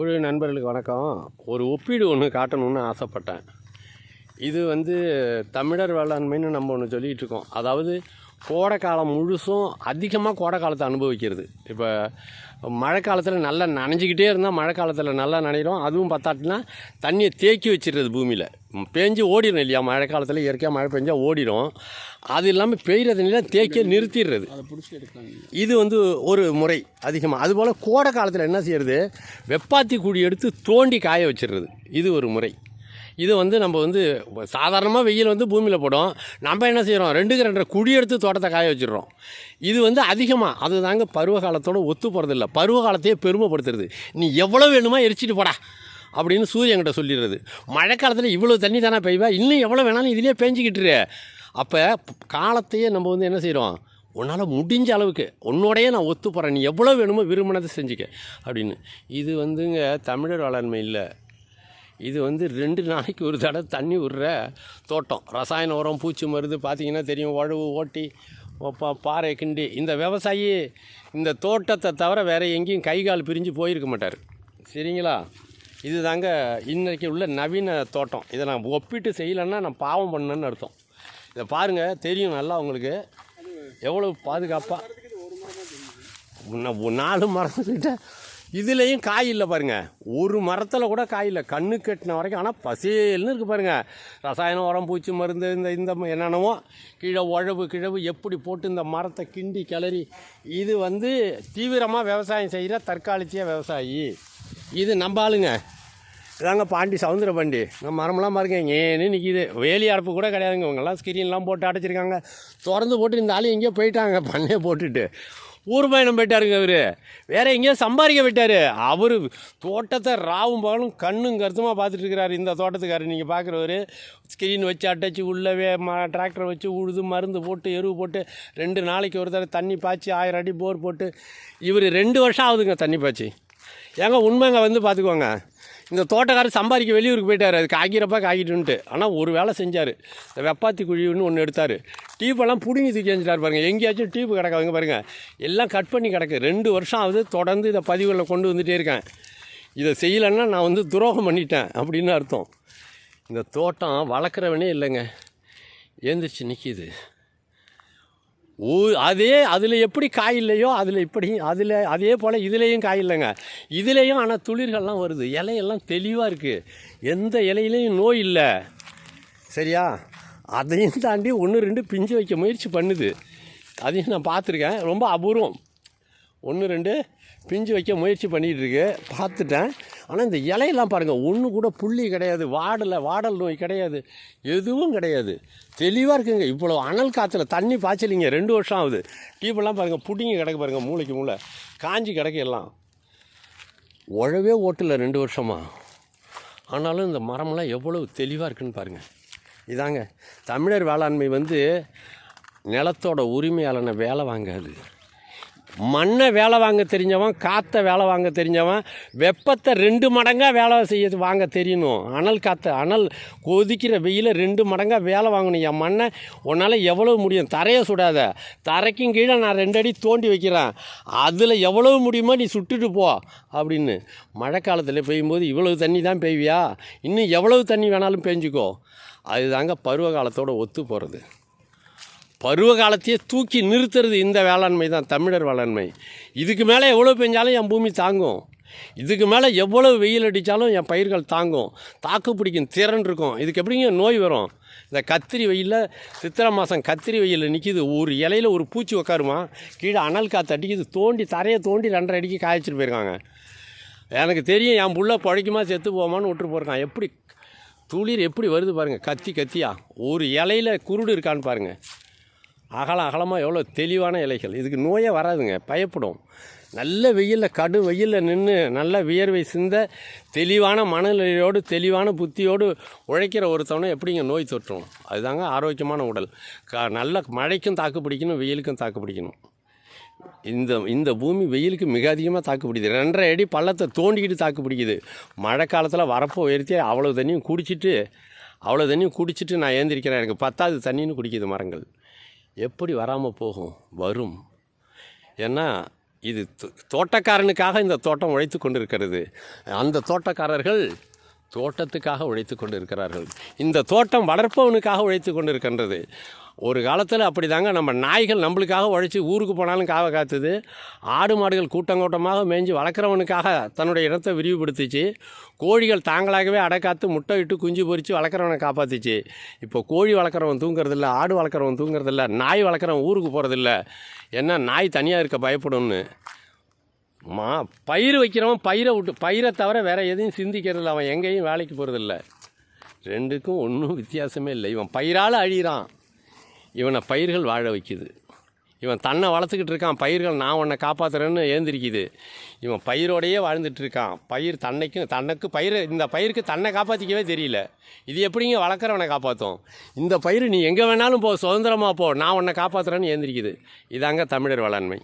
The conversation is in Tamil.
புழு நண்பர்களுக்கு வணக்கம். ஒரு ஒப்பீடு ஒன்று காட்டணும்னு ஆசைப்பட்டேன். இது வந்து தமிழர் வேளாண்மைன்னு நம்ம ஒன்று சொல்லிகிட்டு இருக்கோம். அதாவது கோடை காலம் முழுசும் அதிகமாக கோடை காலத்தை அனுபவிக்கிறது. இப்போ மழை காலத்தில் நல்லா நனைஞ்சிக்கிட்டே இருந்தால் மழை காலத்தில் நல்லா நனைகிறோம் அதுவும் பார்த்தாட்டினா தண்ணியை தேக்கி வச்சிடுறது பூமியில். பேஞ்சு ஓடிடும் இல்லையா? மழை காலத்தில் இயற்கையாக மழை பெஞ்சா ஓடிடும் அது இல்லாமல் பெய்கிற தண்ணியில் தேக்கி நிறுத்திடுறது. இது வந்து ஒரு முறை அதிகமாக அதுபோல் கோடை காலத்தில் என்ன செய்யறது? வெப்பாத்தி குழி எடுத்து தோண்டி காய வச்சிடுறது. இது ஒரு முறை. இது வந்து நம்ம வந்து சாதாரணமாக வெயில் வந்து பூமியில் போடும். நம்ம என்ன செய்கிறோம் ரெண்டுக்கு ரெண்டரை குழி எடுத்து தோட்டத்தை காய வச்சிடுறோம். இது வந்து அதிகமாக அது தாங்க பருவ காலத்தோட ஒத்து போகிறதில்ல பருவ காலத்தையே பெருமைப்படுத்துறது. நீ எவ்வளோ வேணுமோ எரிச்சிட்டு போடா அப்படின்னு சூரியன்கிட்ட சொல்லிடுறது. மழை காலத்தில் இவ்வளோ தண்ணி தானே பெய்வா? இன்னும் எவ்வளோ வேணாலும் இதிலே பேஞ்சிக்கிட்டுரு அப்போ காலத்தையே நம்ம வந்து என்ன செய்கிறோம் உன்னால் முடிஞ்ச அளவுக்கு உன்னோடையே நான் ஒத்து போகிறேன் நீ எவ்வளோ வேணுமோ விரும்பினதை செஞ்சுக்க அப்படின்னு. இது வந்துங்க தமிழர் வளர்மை இல்லை. இது வந்து ரெண்டு நாளைக்கு ஒரு தடவை தண்ணி விடுற தோட்டம். ரசாயன உரம் பூச்சி மருந்து பார்த்தீங்கன்னா தெரியும். உழவு ஓட்டி பா- பாறை கிண்டி. இந்த விவசாயி இந்த தோட்டத்தை தவிர வேறு எங்கேயும் கை கால் பிரிஞ்சு போயிருக்க மாட்டார். சரிங்களா? இது தாங்க இன்றைக்கி உள்ள நவீன தோட்டம். இதை நான் ஒப்பிட்டு செய்யலைன்னா நான் பாவம் பண்ணேன்னு அர்த்தம். இதை பாருங்கள் தெரியும் நல்லா உங்களுக்கு. எவ்வளோ பாதுகாப்பாக நாலு மரத்துக்கிட்ட இதுலேயும் காய் இல்லை பாருங்க. ஒரு மரத்தில் கூட காய் இல்லை. கண்ணு கட்டின வரைக்கும். ஆனால் பசேல்னு இருக்குது பாருங்க. ரசாயன உரம் பூச்சி மருந்து இந்த இந்த என்னென்னவோ கீழே உழவு கிழவு எப்படி போட்டு இந்த மரத்தை கிண்டி கிளறி இது வந்து தீவிரமாக விவசாயம் செய்கிற தற்காலிச்சிய விவசாயி. இது நம்ப ஆளுங்க. இதாங்க பாண்டி சவுந்தர பாண்டி. இங்கே மரமெல்லாம் பாருங்க ஏன்னு நிற்கிது வேலி அடப்பு கூட கிடையாதுங்க. இவங்கெல்லாம் ஸ்கிரீன்லாம் போட்டு அடைச்சிருக்காங்க. திறந்து போட்டு இந்த ஆள் எங்கேயோ போயிட்டாங்க பண்ணே போட்டுட்டு. ஊர் பயணம் போயிட்டாருங்க அவர் வேற எங்கேயோ சம்பாதிக்க விட்டார் அவர் தோட்டத்தை ராவும் பகலும் கண்ணும் கருத்துமாக பார்த்துட்டு இருக்கிறாரு இந்த தோட்டத்துக்காரர் நீங்கள் பார்க்குறவர். ஸ்க்ரீன் வச்சு அட்டச்சு உள்ளவே ம டிராக்டர் வச்சு உழுது மருந்து போட்டு எருவு போட்டு ரெண்டு நாளைக்கு ஒரு தடவை தண்ணி பாய்ச்சி ஆயிரம் அடி போர் போட்டு. இவர் ரெண்டு வருஷம் ஆகுதுங்க தண்ணி பாய்ச்சி. ஏங்க உண்மைங்க வந்து பார்த்துக்கோங்க. இந்த தோட்டக்காரர் சம்பாதிக்க வெளியூருக்கு போயிட்டார். அது காய்கிறப்ப காய்கிட்டுன்ட்டு ஆனால் ஒரு வேலை செஞ்சார். இந்த வெப்பாத்தி குழின்னு ஒன்று எடுத்தார். டீப்பெல்லாம் பிடுங்கி தூக்கி வச்சுட்டார் பாருங்கள் எங்கேயாச்சும் டீப்பு கிடக்காதுங்க பாருங்கள் எல்லாம் கட் பண்ணி கிடக்கு. ரெண்டு வருஷம் ஆகுது தொடர்ந்து இதை பதிவுகளில் கொண்டு வந்துகிட்டே இருக்கேன். இதை செய்யலைன்னா நான் வந்து துரோகம் பண்ணிட்டேன் அப்படின்னு அர்த்தம். இந்த தோட்டம் வளர்க்குறவனே இல்லைங்க. ஏந்திரிச்சு நிற்கிது ஊ அதே அதில் எப்படி காய் இல்லையோ அதில் இப்படி அதில் அதே போல் இதுலேயும் காய் இல்லைங்க. இதுலேயும் ஆனால் துளிர்கள்லாம் வருது. இலையெல்லாம் தெளிவாக இருக்குது எந்த இலையிலையும் நோய் இல்லை. சரியா? அதையும் தாண்டி ஒன்று ரெண்டு பிஞ்சு வைக்க முயற்சி பண்ணுது. அதையும் நான் பார்த்துருக்கேன். ரொம்ப அபூர்வம். ஒன்று ரெண்டு பிஞ்சு வைக்க முயற்சி பண்ணிகிட்டு இருக்கு. பார்த்துட்டேன். ஆனால் இந்த இலையெல்லாம் பாருங்கள் ஒன்று கூட புள்ளி கிடையாது. வாடலை வாடல் நோய் கிடையாது. எதுவும் கிடையாது. தெளிவாக இருக்குங்க. இவ்வளோ அனல் காற்றுல தண்ணி பாய்ச்சலிங்க. ரெண்டு வருஷம் ஆகுது. டீப்பெல்லாம் பாருங்கள் புடிங்கி கிடக்கு பாருங்கள் மூளைக்கு மூளை. காஞ்சி கிடக்கு எல்லாம். உழவே ஓட்டல ரெண்டு வருஷமா. ஆனாலும் இந்த மரமெல்லாம் எவ்வளவு தெளிவாக இருக்குன்னு பாருங்கள் இதாங்க. தமிழர் வேளாண்மை வந்து நிலத்தோட உரிமையாளனை வேலை வாங்காது. மண்ணை வேலை வாங்க தெரிஞ்சவன் காற்றை வேலை வாங்க தெரிஞ்சவன் வெப்பத்தை ரெண்டு மடங்காக வேலை செய்ய வாங்க தெரியணும். அனல் காற்றை அனல் கொதிக்கிற வெயில ரெண்டு மடங்காக வேலை வாங்கணும். என் மண்ணை உன்னால் எவ்வளோ முடியும்? தரையை சுடாத. தரைக்கும் கீழே நான் ரெண்டு அடி தோண்டி வைக்கிறேன். அதில் எவ்வளோ முடியுமோ நீ சுட்டுட்டு போ அப்படின்னு. மழை காலத்தில் பெய்யும்போது இவ்வளவு தண்ணி தான் பெய்வியா? இன்னும் எவ்வளவு தண்ணி வேணாலும் பெஞ்சுக்கோ. அதுதாங்க பருவ காலத்தோட ஒத்து போகிறது பருவ காலத்தையே தூக்கி நிறுத்துறது இந்த வேளாண்மை தான் தமிழர் வேளாண்மை. இதுக்கு மேலே எவ்வளோ பெஞ்சாலும் என் பூமி தாங்கும். இதுக்கு மேலே எவ்வளோ வெயில் அடித்தாலும் என் பயிர்கள் தாங்கும். தாக்கு பிடிக்கும் திறன் இருக்கும். இதுக்கு எப்படிங்க நோய் வரும்? இந்த கத்திரி வெயிலில் சித்திரை மாதம் கத்திரி வெயிலில் நிற்கிது ஒரு இலையில ஒரு பூச்சி உட்காருமா கீழே அனல் காற்று அடிக்குது. தோண்டி தரையை தோண்டி ரெண்டரை அடிக்கு காய்ச்சிட்டு போயிருக்காங்க. எனக்கு தெரியும் என் புள்ள பழைக்குமா செத்து போமான்னு விட்டுட்டு போயிருக்கான். எப்படி துளிர் எப்படி வருது பாருங்கள் கத்தி கத்தியா? ஒரு இலையில குருடு இருக்கான்னு பாருங்கள் அகல அகலமாக எவ்வளோ தெளிவான இலைகள். இதுக்கு நோயே வராதுங்க பயப்படும். நல்ல வெயிலில் கடும் வெயிலில் நின்று நல்ல வியர்வை சிந்த தெளிவான மனநிலையோடு தெளிவான புத்தியோடு உழைக்கிற ஒருத்தவனை எப்படிங்க நோய் தொற்றும்? அதுதாங்க ஆரோக்கியமான உடல். க நல்ல மழைக்கும் தாக்கு பிடிக்கணும் வெயிலுக்கும் தாக்கு பிடிக்கணும். இந்த இந்த பூமி வெயிலுக்கு மிக அதிகமாக தாக்கு பிடிக்குது. ரெண்டரை அடி பள்ளத்தை தோண்டிக்கிட்டு தாக்கு பிடிக்குது. மழை காலத்தில் வரப்போ உயர்த்தி அவ்வளோ தண்ணியும் குடிச்சிட்டு அவ்வளோ தண்ணியும் குடிச்சிட்டு நான் ஏந்திரிக்கிறேன். எனக்கு பத்தாவது தண்ணின்னு குடிக்குது மரங்கள். எப்படி வராமல் போகும்? வரும். ஏன்னா இது தோட்டக்காரனுக்காக இந்த தோட்டம் உழைத்து கொண்டிருக்கிறது. அந்த தோட்டக்காரர்கள் தோட்டத்துக்காக உழைத்து கொண்டு இருக்கிறார்கள் இந்த தோட்டம் வளர்ப்பவனுக்காக உழைத்து கொண்டு இருக்கின்றது ஒரு காலத்தில் அப்படி தாங்க நம்ம நாய்கள் நம்மளுக்காக உழைச்சி ஊருக்கு போனாலும் காவை காத்துது. ஆடு மாடுகள் கூட்டங்கூட்டமாக மேய்ஞ்சி வளர்க்குறவனுக்காக தன்னுடைய இடத்தை விரிவுபடுத்திச்சு. கோழிகள் தாங்களாகவே அடைக்காத்து முட்டை இட்டு குஞ்சு பொறித்து வளர்க்குறவனை காப்பாற்றிச்சு இப்போ கோழி வளர்க்குறவன் தூங்குறதில்ல ஆடு வளர்க்குறவன் தூங்குறதில்ல நாய் வளர்க்குறவன் ஊருக்கு போகிறதில்ல ஏன்னா நாய் தனியாக இருக்க பயப்படும்னு. மா பயிர் வைக்கிறவன் பயிரை விட்டு பயிரை தவிர வேறு எதையும் சிந்திக்கிறதில்ல. அவன் எங்கேயும் வேலைக்கு போகிறதில்ல ரெண்டுக்கும் ஒன்றும் வித்தியாசமே இல்லை. இவன் பயிரால் அழிகிறான் இவனை பயிர்கள் வாழ வைக்குது. இவன் தன்னை வளர்த்துக்கிட்டு இருக்கான். பயிர்கள் நான் உன்னை காப்பாற்றுறேன்னு ஏந்திரிக்குது. இவன் பயிரோடையே வாழ்ந்துட்டு இருக்கான். பயிர் தன்னைக்கும் தனக்கு பயிர் இந்த பயிருக்கு தன்னை காப்பாற்றிக்கவே தெரியல. இது எப்படிங்க வளர்க்குறவனை காப்பாற்றும் இந்த பயிர் நீ எங்கே வேணாலும் போ சுதந்திரமாக போ. நான் உன்னை காப்பாற்றுறேன்னு ஏந்திரிக்குது. இதாங்க தமிழர் வேளாண்மை.